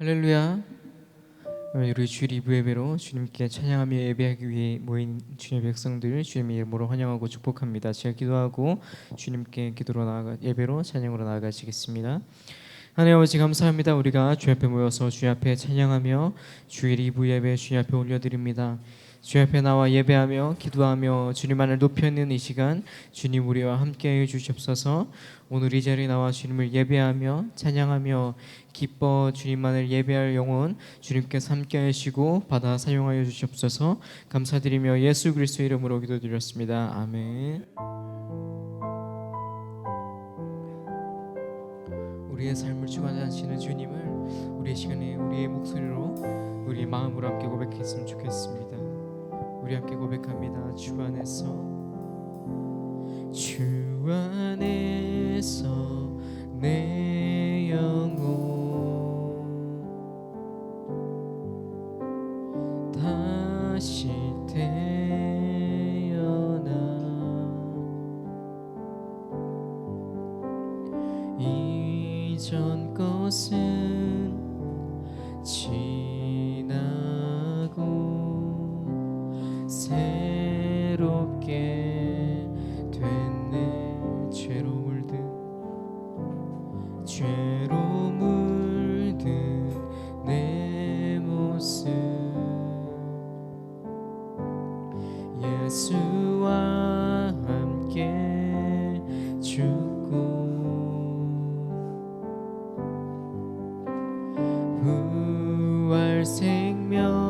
할렐루야. 우리 주일 이부 예배로 주님께 찬양하며 예배하기 위해 모인 주님의 백성들 주님의 이름으로 환영하고 축복합니다. 제가 기도하고 주님께 기도로 나아가 예배로 찬양으로 나아가시겠습니다. 하나님 아버지 감사합니다. 우리가 주 앞에 모여서 주 앞에 찬양하며 주일 이부 예배 주 앞에 올려드립니다. 주 앞에 나와 예배하며 기도하며 주님만을 높이는 이 시간 주님 우리와 함께해 주시옵소서. 오늘 이 자리에 나와 주님을 예배하며 찬양하며 기뻐 주님만을 예배할 영혼 주님께서 함께 하시고 받아 사용하여 주시옵소서. 감사드리며 예수 그리스도 이름으로 기도드렸습니다. 아멘. 우리의 삶을 주관하시는 주님을 우리의 시간에 우리의 목소리로 우리의 마음으로 함께 고백했으면 좋겠습니다. 우리 함께 고백합니다. 주 안에서 주 안에서 내 이전 것은 지나 생명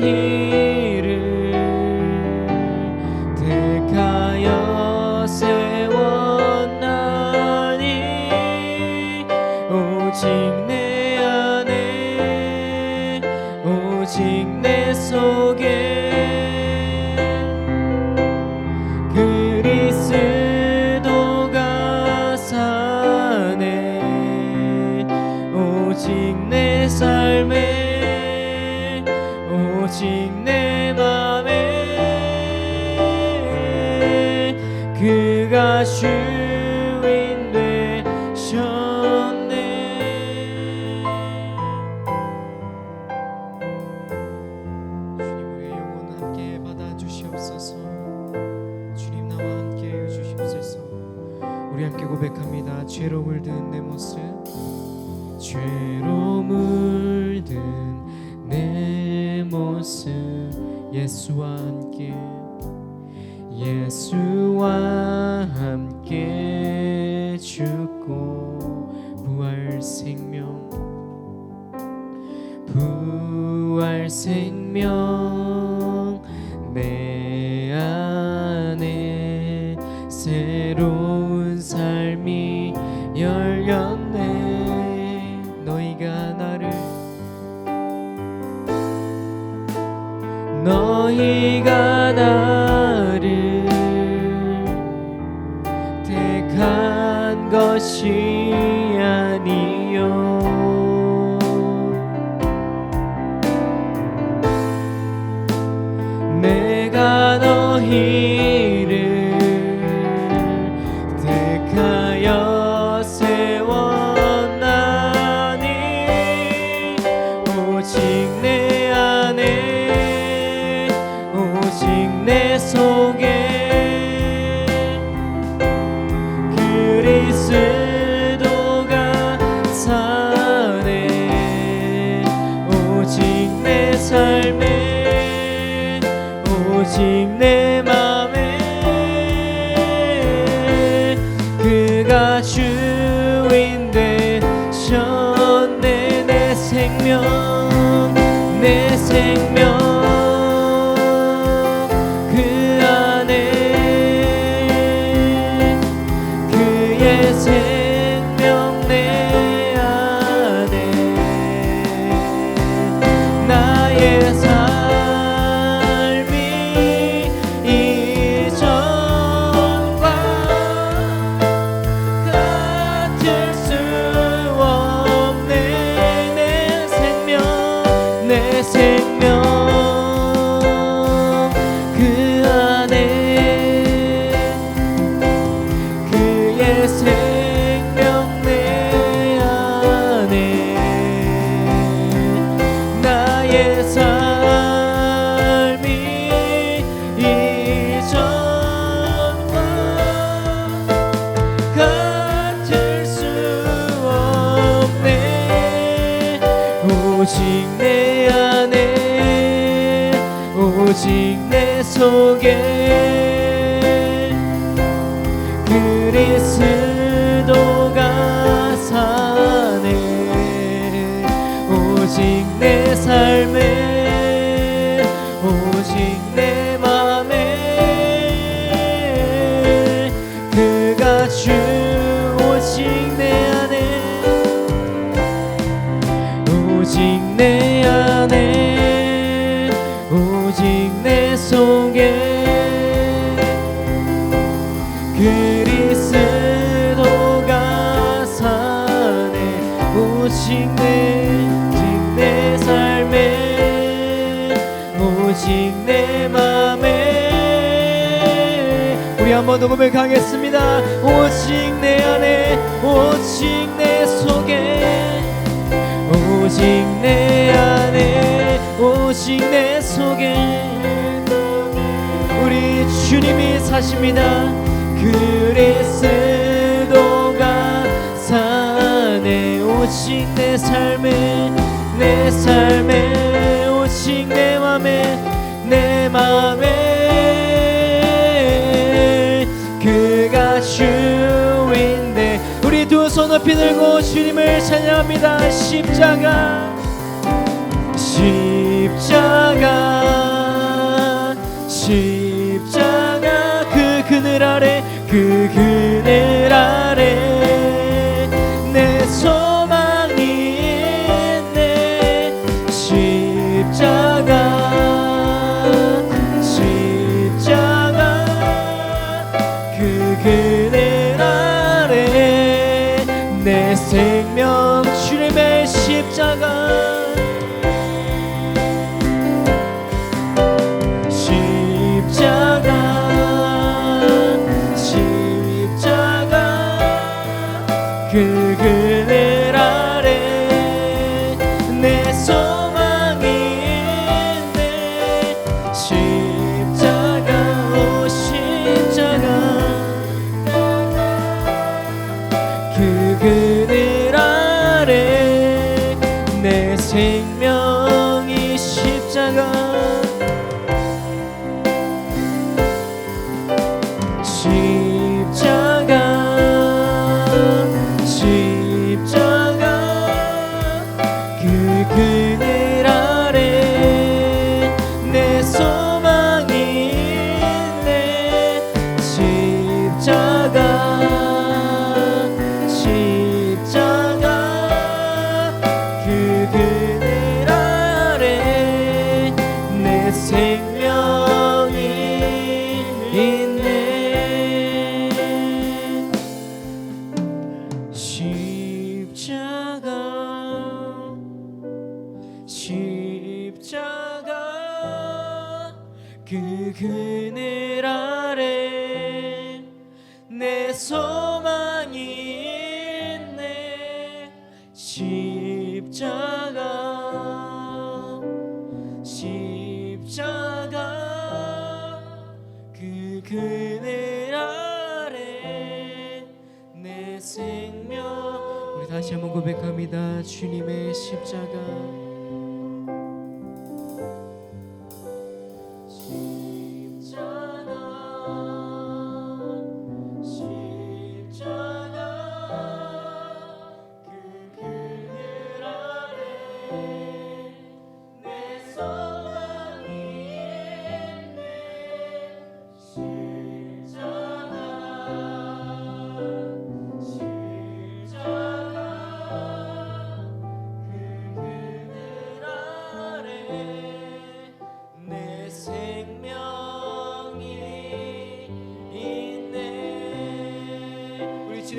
내 그가 주인 되셨네 주님 우리의 영혼 함께 받아 주시옵소서. 주님 나와 함께 해 주시옵소서. 우리 함께 고백합니다. 죄로 물든 내 모습. 죄로 물든 내 모습. 예수와 함께 죽고 부활 생명 부활 생명 내 오직 내 맘 오직 내 안에 오직 내 속에 그리스도가 사네. 오직 내 삶에 오직 내 속에 그리스도가 사네 오직 내 오직 내 삶에 오직 내 맘에 우리 한번 더 고백하겠습니다. 오직 내 안에 오직 내 속에 오직 내 안에 오직 내 속에 우리 주님이 사십니다. 그리스도가 사네. 오직 내 삶에 내 삶에 오직 내 맘에 내 맘에 그가 주인데 우리 두 손 높이 들고 주님을 찬양합니다. 십자가 십자가 십자가 그 그늘 아래 그 그늘 아래 십자가 십자가 그 그늘 아래 내 생명. 우리 다시 한번 고백합니다. 주님의 십자가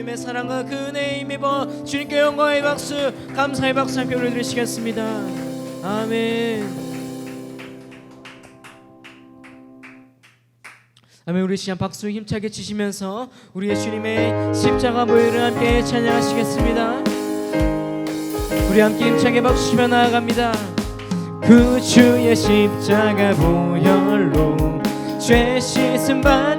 주님의 사랑과 그 은혜에 힘입어 주님께 영광의 박수 감사의 박수 함께 올려드리시겠습니다. 아멘. 아멘. 우리 시간 박수 힘차게 치시면서 우리의 주님의 십자가 모여를 함께 찬양하시겠습니다. 우리 함께 힘차게 박수 치며 나아갑니다. 그 주의 십자가 보혈로 죄 씻음 받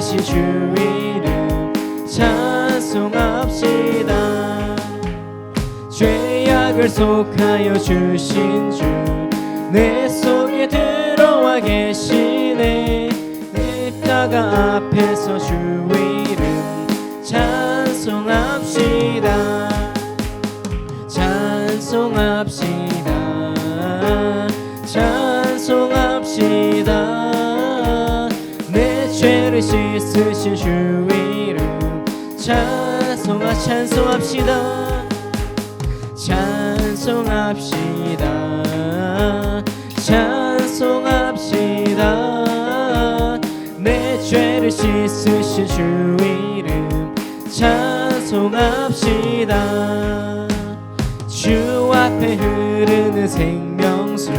씻으신 주 이름 찬송합시다. 죄악을 속하여 주신 주 내 속에 들어와 계시네. 십자가 앞에서 주 이름 찬송합시다. 찬송합시다. 찬송합시다 씻으신 주 이름. 찬송하 찬송합시다. 찬송합시다. 찬송합시다. 내 죄를 씻으신 주 이름. 찬송합시다. 주 앞에 흐르는 생명수.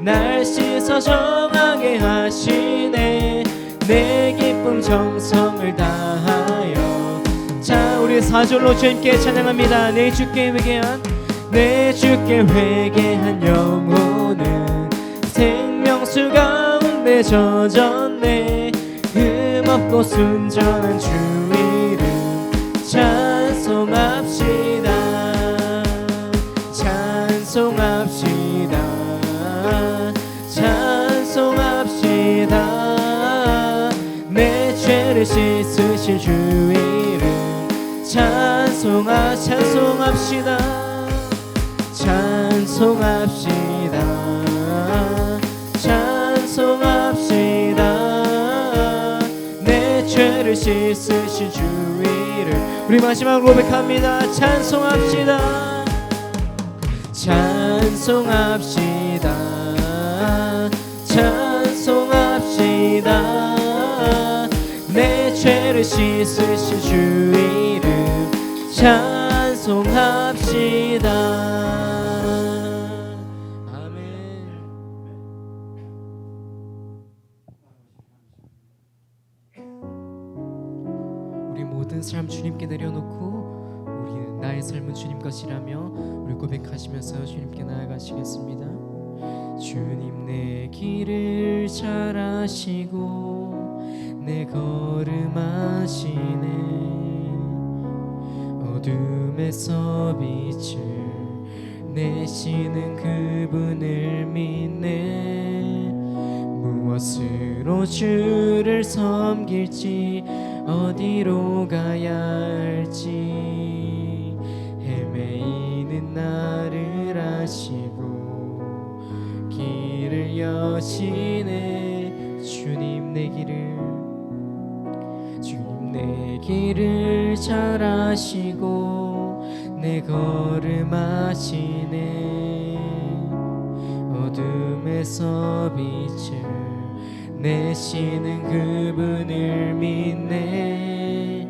날 씻어 정하게 하시네 내 기쁨 정성을 다하여. 자 우리 사절로 주님께 찬양합니다. 내 주께 회개한 내 주께 회개한 영혼은 생명수 가운데 젖었네. 흠없고 순전한 주 이름 찬송합 내 죄를 씻으신 주 이름 찬송하 찬송합시다. 찬송합시다. 찬송합시다. 내 죄를 씻으신 주 이름 우리 마지막으로 고백합니다. 찬송합시다. 찬송합시다. 찬송합시다 내 죄를 씻으신 주 이름 찬송합시다 삶 주님께 내려놓고 우리는 나의 삶은 주님 것이라며 우리 고백하시면서 주님께 나아가시겠습니다. 주님 내 길을 잘 아시고 내 걸음 아시네. 어둠에서 빛을 내시는 그분을 믿네. 무엇으로 주를 섬길지 어디로 가야 할지. 헤매이는 나를 아시고 길을 여시네. 주님 내 길을 내 길을 잘 아시고 내 걸음 아시네. 어둠에서 빛을 내시는 그분을 믿네.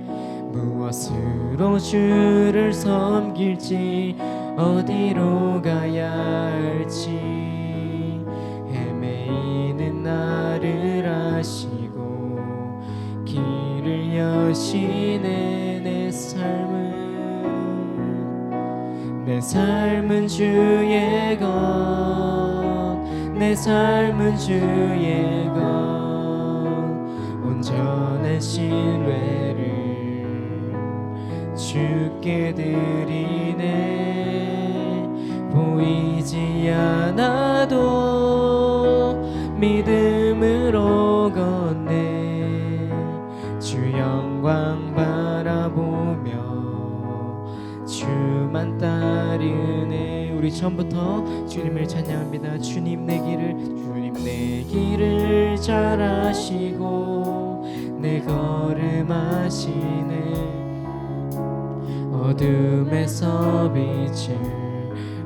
무엇으로 주를 섬길지 어디로 가야 할지 여시네 내 삶은 내 삶은 주의 것내 삶은 주의 것 온전한 신뢰를 주께 드리네. 보이지 않아도 믿음 우리 처음부터 주님을 찬양합니다. 주님 내 길을 주님 내 길을 잘 아시고 내 걸음 아시네. 어둠에서 빛을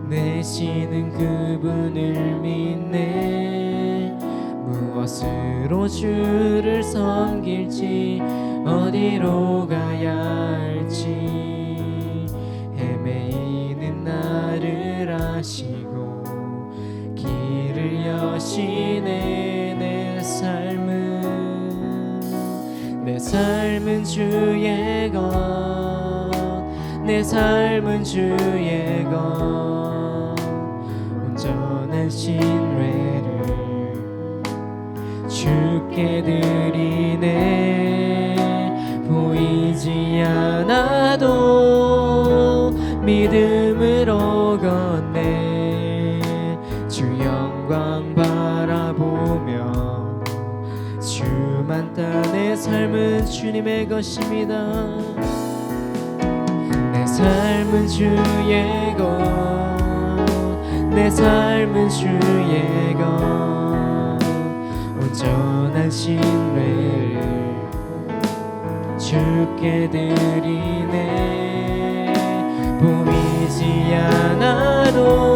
내시는 그분을 믿네. 무엇으로 주를 섬길지 어디로 가야 할지. 헤매이는 아시고 길을 여시네 내 삶은. 내 삶은 주의 것내 삶은 주의 것. 온전한 신뢰를 주께 드리네. 보이지 않아도 믿음 주만 따내 삶은 주님의 것입니다. 내 삶은 주의 것내 삶은 주의 것. 온전한 신뢰를 주께 드리네. 보이지 않아도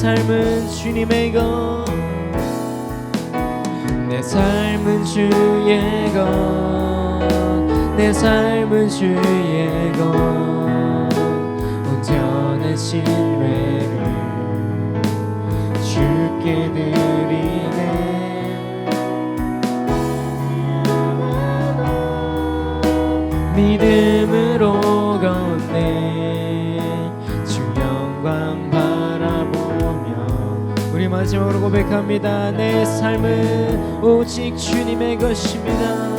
삶은 주님의 것 내 삶은 주의 것내 삶은 주의 것 온전한 신뢰를 주께 드리 마지막으로 고백합니다. 내 삶은 오직 주님의 것입니다.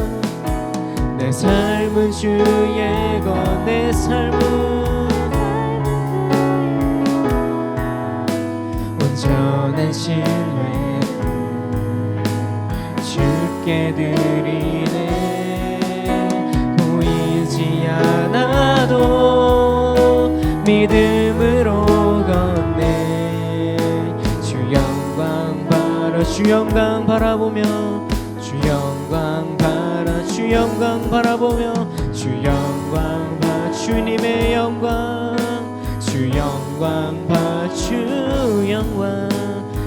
내 삶은 주의 것 내 삶은 온전한 신뢰를 주께 드리 영광 바라보며 주 영광 바라 주 영광 바라보며 주 영광 바 주님의 영광. 주 영광 바주 영광.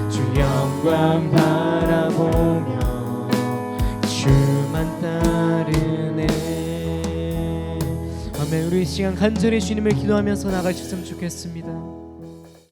주 영광 바라보며 주만 따르네. 아멘. 우리 이 시간 간절히 주님을 기도하면서 나가셨으면 좋겠습니다